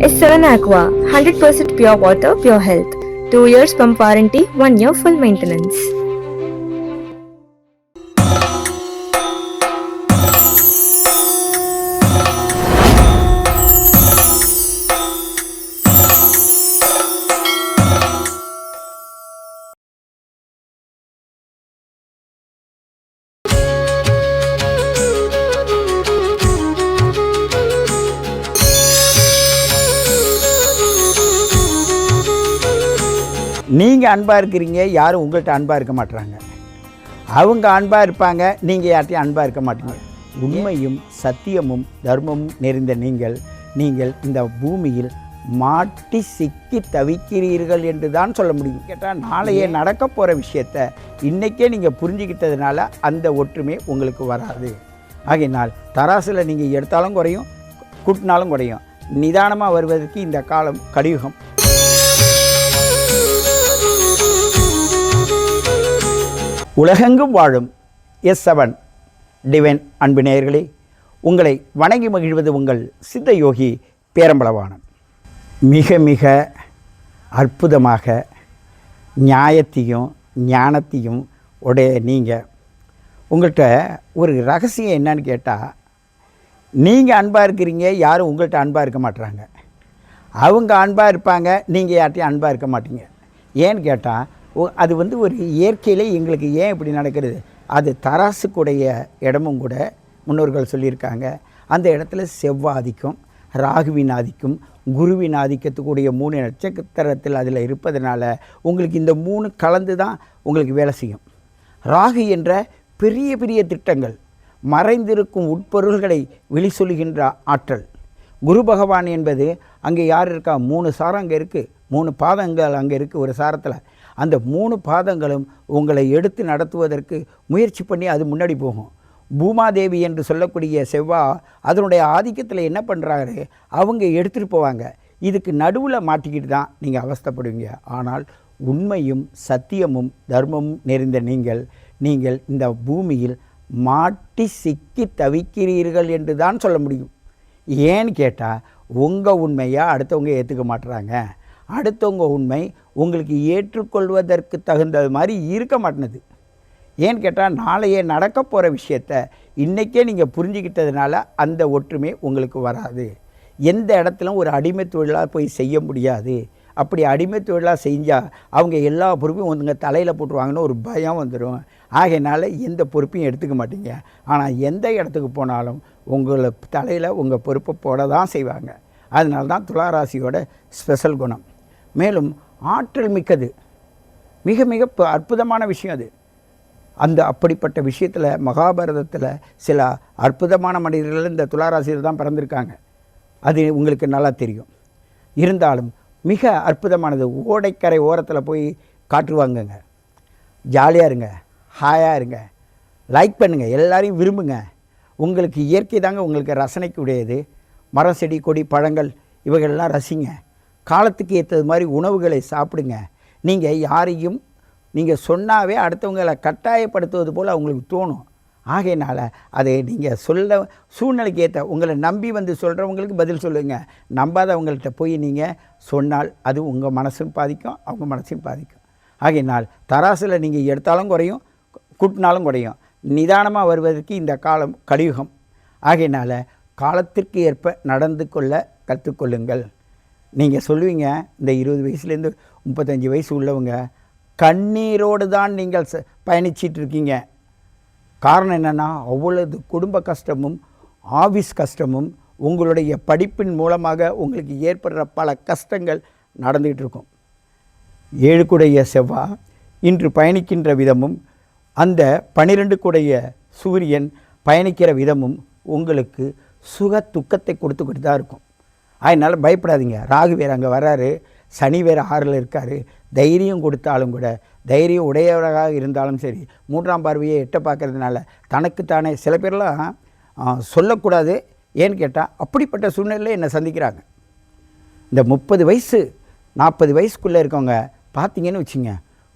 is 7 Aqua, 100% pure water, pure health. 2 years pump warranty, 1 year full maintenance. நீங்கள் அன்பாக இருக்கிறீங்க யாரும் உங்கள்கிட்ட அன்பாக இருக்க மாட்றாங்க. அவங்க அன்பாக இருப்பாங்க நீங்கள் யார்ட்டையும் அன்பாக இருக்க மாட்டீங்க. உண்மையும் சத்தியமும் தர்மமும் நிறைந்த நீங்கள் நீங்கள் இந்த பூமியில் மாட்டி சிக்கி தவிக்கிறீர்கள் என்று தான் சொல்ல முடியும். கேட்டால் நாளையே நடக்க போகிற விஷயத்த இன்றைக்கே நீங்கள் புரிஞ்சுக்கிட்டதுனால அந்த ஒற்றுமை உங்களுக்கு வராது. ஆகையினால் தராசில் நீங்கள் எடுத்தாலும் குறையும் கூட்டினாலும் குறையும். நிதானமாக வருவதற்கு இந்த காலம் கலியுகம் உலகெங்கும் வாழும் எஸ் செவன் டிவைன் அன்பு நேயர்களே உங்களை வணங்கி மகிழ்வது உங்கள் சித்த யோகி பேரம்பளவானன் மிக மிக அற்புதமாக நியாயத்தையும் ஞானத்தையும் உடைய நீங்கள் உங்கள்கிட்ட ஒரு ரகசியம் என்னன்னு கேட்டால் நீங்கள் அன்பாக இருக்கிறீங்க யாரும் உங்கள்கிட்ட அன்பாக இருக்க மாட்டுறாங்க அவங்க அன்பாக இருப்பாங்க நீங்கள் யார்ட்டையும் அன்பாக இருக்க மாட்டீங்க. ஏன்னு கேட்டால் அது வந்து ஒரு இயற்கையிலே எங்களுக்கு ஏன் இப்படி நடக்கிறது? அது தராசுக்குடைய இடமும் கூட முன்னோர்கள் சொல்லியிருக்காங்க. அந்த இடத்துல செவ்வாதிக்கும் ராகுவின் ஆதிக்கம் குருவின் ஆதிக்கத்துக்குடைய மூணு நட்சத்திரத்தில் அதில் இருப்பதனால உங்களுக்கு இந்த மூணு கலந்து தான் உங்களுக்கு வேலை செய்யும். ராகு என்ற பெரிய பெரிய திட்டங்கள் மறைந்திருக்கும் உட்பொருள்களை வெளி சொல்கின்ற ஆற்றல். குரு பகவான் என்பது அங்கே யார் இருக்கா? மூணு சாரம் அங்கே இருக்குது மூணு பாதங்கள் அங்கே இருக்குது ஒரு சாரத்தில். அந்த மூணு பாதங்களும் உங்களை எடுத்து நடத்துவதற்கு முயற்சி பண்ணி அது முன்னாடி போகும். பூமாதேவி என்று சொல்லக்கூடிய செவ்வா அதனுடைய ஆதிக்கத்தில் என்ன பண்ணுறாரு அவங்க எடுத்துகிட்டு போவாங்க. இதுக்கு நடுவில் மாட்டிக்கிட்டு தான் நீங்கள் அவஸ்தைப்படுவீங்க. ஆனால் உண்மையும் சத்தியமும் தர்மமும் நிறைந்த நீங்கள் நீங்கள் இந்த பூமியில் மாட்டி சிக்கி தவிக்கிறீர்கள் என்று தான் சொல்ல முடியும். ஏன்னு கேட்டால் உங்கள் உண்மையாக அடுத்தவங்க ஏற்றுக்க மாட்டுறாங்க அடுத்தவங்க உண்மை உங்களுக்கு ஏற்றுக்கொள்வதற்கு தகுந்தது மாதிரி இருக்க மாட்டேனுது. ஏன்னு கேட்டால் நாளையே நடக்க போகிற விஷயத்த இன்றைக்கே நீங்கள் புரிஞ்சுக்கிட்டதுனால அந்த ஒற்றுமை உங்களுக்கு வராது. எந்த இடத்துல ஒரு அடிமை தொழிலாக போய் செய்ய முடியாது. அப்படி அடிமை தொழிலாக செஞ்சால் அவங்க எல்லா பொறுப்பையும் உங்க தலையில் போட்டுருவாங்கன்னு ஒரு பயம் வந்துடும் ஆகையினால எந்த பொறுப்பையும் எடுத்துக்க மாட்டீங்க. ஆனால் எந்த இடத்துக்கு போனாலும் உங்களை தலையில் உங்கள் பொறுப்பை போட தான் செய்வாங்க. அதனால தான் துளாராசியோட ஸ்பெஷல் குணம். மேலும் ஆற்றல் மிக்கது. மிக மிக அற்புதமான விஷயம் அது. அந்த அப்படிப்பட்ட விஷயத்தில் மகாபாரதத்தில் சில அற்புதமான மனிதர்கள் இந்த துளாராசியில் தான் பிறந்திருக்காங்க. அது உங்களுக்கு நல்லா தெரியும். இருந்தாலும் மிக அற்புதமானது ஓடைக்கரை ஓரத்தில் போய் காட்டுவாங்கங்க ஜாலியாக இருங்க. ஹாயாக இருங்க. லைக் பண்ணுங்கள் எல்லாரையும் விரும்புங்க. உங்களுக்கு இயற்கை தாங்க உங்களுக்கு ரசனைக்கு உடையது. மரம் செடி கொடி பழங்கள் இவைகள்லாம் ரசிங்க. காலத்துக்கு ஏற்றது மாதிரி உணவுகளை சாப்பிடுங்க. நீங்கள் யாரையும் நீங்கள் சொன்னாவே அடுத்தவங்களை கட்டாயப்படுத்துவது போல் அவங்களுக்கு தோணும். ஆகையினால் அதை நீங்கள் சொல்ல சூழ்நிலைக்கு ஏற்ற உங்களை நம்பி வந்து சொல்கிறவங்களுக்கு பதில் சொல்லுங்கள் நம்பாதவங்கள்ட்ட போய் நீங்கள் சொன்னால் அது உங்கள் மனசும் பாதிக்கும் அவங்க மனசையும் பாதிக்கும். ஆகையினால் தராசில் நீங்கள் எடுத்தாலும் குறையும் கூட்டினாலும் குறையும். நிதானமாக வருவதற்கு இந்த காலம் கலியுகம். ஆகையினால் காலத்திற்கு ஏற்ப நடந்து கொள்ள கற்றுக்கொள்ளுங்கள். நீங்கள் சொல்லுவீங்க இந்த இருபது வயசுலேருந்து முப்பத்தஞ்சு வயசு உள்ளவங்க கண்ணீரோடு தான் நீங்கள் ச- பயணிச்சிட்டு இருக்கீங்க. காரணம் என்னென்னா அவ்வளவு குடும்ப கஷ்டமும் ஆஃபீஸ் கஷ்டமும் உங்களுடைய படிப்பின் மூலமாக உங்களுக்கு ஏற்படுற பல கஷ்டங்கள் நடந்துகிட்டு இருக்கும். ஏழுக்குடைய செவ்வா இன்று பயணிக்கின்ற விதமும் அந்த பனிரெண்டு குடைய சூரியன் பயணிக்கிற விதமும் உங்களுக்கு சுக துக்கத்தை கொடுத்துக்கிட்டு தான் இருக்கும். அதனால் பயப்படாதீங்க. ராகு வேறு அங்கே வராரு. சனி வேறு ஆறில் இருக்கார். தைரியம் கொடுத்தாலும் கூட தைரியம் உடையவராக இருந்தாலும் சரி மூன்றாம் பார்வையை எட்ட பார்க்கறதுனால தனக்குத்தானே சில பேர்லாம் சொல்லக்கூடாது. ஏன்னு கேட்டால் அப்படிப்பட்ட சூழ்நிலையில் என்னை சந்திக்கிறாங்க. இந்த முப்பது வயசு நாற்பது வயசுக்குள்ளே இருக்கவங்க பார்த்தீங்கன்னு வச்சுங்க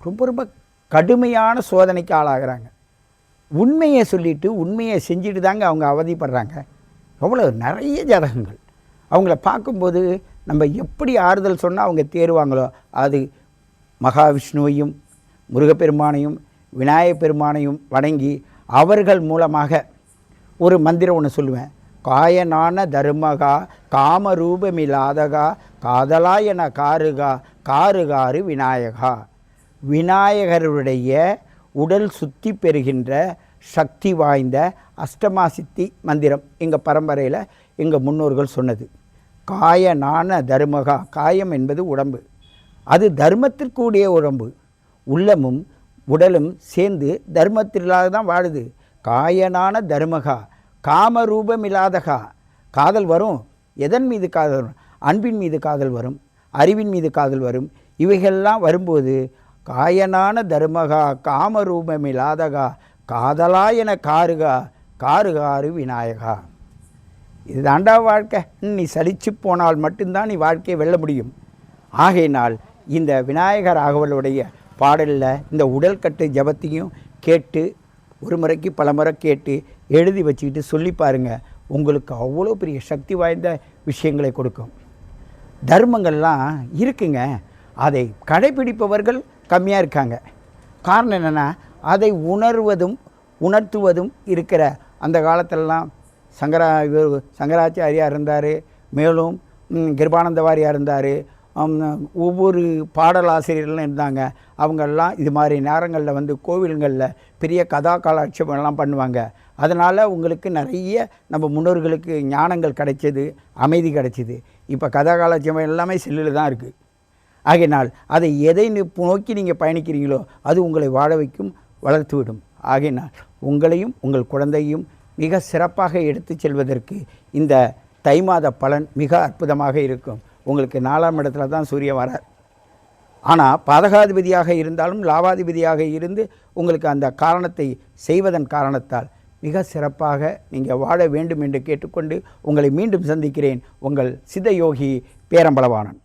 ரொம்ப ரொம்ப கடுமையான சோதனைக்கு ஆளாகிறாங்க. உண்மையை சொல்லிவிட்டு உண்மையை செஞ்சுட்டு தாங்க அவங்க அவதிப்படுறாங்க. எவ்வளோ நிறைய ஜாதகங்கள். அவங்கள பார்க்கும்போது நம்ம எப்படி ஆறுதல் சொன்னால் அவங்க தேருவாங்களோ அது மகாவிஷ்ணுவையும் முருகப்பெருமானையும் விநாயகப் பெருமானையும் வணங்கி அவர்கள் மூலமாக ஒரு மந்திரம் ஒன்று சொல்லுவேன். காயனான தர்மகா காமரூபமில்லாதகா காதலாயன காருகா காருகாரு விநாயகா. விநாயகருடைய உடல் சுத்தி பெறுகின்ற சக்தி வாய்ந்த அஷ்டமா சித்தி மந்திரம் எங்கள் பரம்பரையில் எங்கள் முன்னோர்கள் சொன்னது. காயனான தர்மகா காயம் என்பது உடம்பு. அது தர்மத்திற்குடைய உடம்பு. உள்ளமும் உடலும் சேர்ந்து தர்மத்திலாக தான் வாழுது. காயனான தர்மகா காமரூபம் இல்லாதகா காதல் வரும் எதன் மீது காதல் வரும்? அன்பின் மீது காதல் வரும் அறிவின் மீது காதல் வரும். இவைகள்லாம் வரும்போது காயனான தர்மகா காமரூபம் இல்லாதகா காதலாயன காருகா காருகாரு விநாயகா. இதுதாண்டா வாழ்க்கை. நீ சலிச்சு போனால் மட்டும்தான் நீ வாழ்க்கையை வெல்ல முடியும். ஆகையினால் இந்த விநாயகர் ராகவலுடைய பாடலில் இந்த உடல்கட்டு ஜபத்தையும் கேட்டு ஒரு முறைக்கு பல முறை கேட்டு எழுதி வச்சுக்கிட்டு சொல்லி பாருங்கள் உங்களுக்கு அவ்வளோ பெரிய சக்தி வாய்ந்த விஷயங்களை கொடுக்கும். தர்மங்கள்லாம் இருக்குங்க. அதை கடைபிடிப்பவர்கள் கம்மியாக இருக்காங்க. காரணம் என்னென்னா அதை உணர்வதும் உணர்த்துவதும் இருக்கிற அந்த காலத்திலலாம் சங்கரா இவர் இருந்தார். மேலும் கிருபானந்த வாரியாக இருந்தார். ஒவ்வொரு பாடலாசிரியர்களும் இருந்தாங்க. அவங்கெல்லாம் இது மாதிரி நேரங்களில் வந்து கோவில்களில் பெரிய கதா காலாட்சேபம்லாம் பண்ணுவாங்க. அதனால் உங்களுக்கு நிறைய நம்ம முன்னோர்களுக்கு ஞானங்கள் கிடைச்சது அமைதி கிடைச்சிது. இப்போ கதா காலாட்சேபம் எல்லாமே செல்லில் தான் இருக்குது ஆகையினால் அதை எதை நோக்கி நீங்கள் பயணிக்கிறீங்களோ அது உங்களை வாழ வைக்கும் வளர்த்துவிடும் ஆகையினால் உங்களையும் உங்கள் குழந்தையும் மிக சிறப்பாக எடுத்துச் செல்வதற்கு இந்த தை மாத பலன் மிக அற்புதமாக இருக்கும். உங்களுக்கு நாலாம் இடத்துல தான் சூரியன் வரார். ஆனால் பாதகாதிபதியாக இருந்தாலும் லாபாதிபதியாக இருந்து உங்களுக்கு அந்த காரணத்தை செய்வதன் காரணத்தால் மிக சிறப்பாக நீங்கள் வாழ வேண்டும் என்று கேட்டுக்கொண்டு உங்களை மீண்டும் சந்திக்கிறேன். உங்கள் சித்த யோகி பேரம்பளவானன்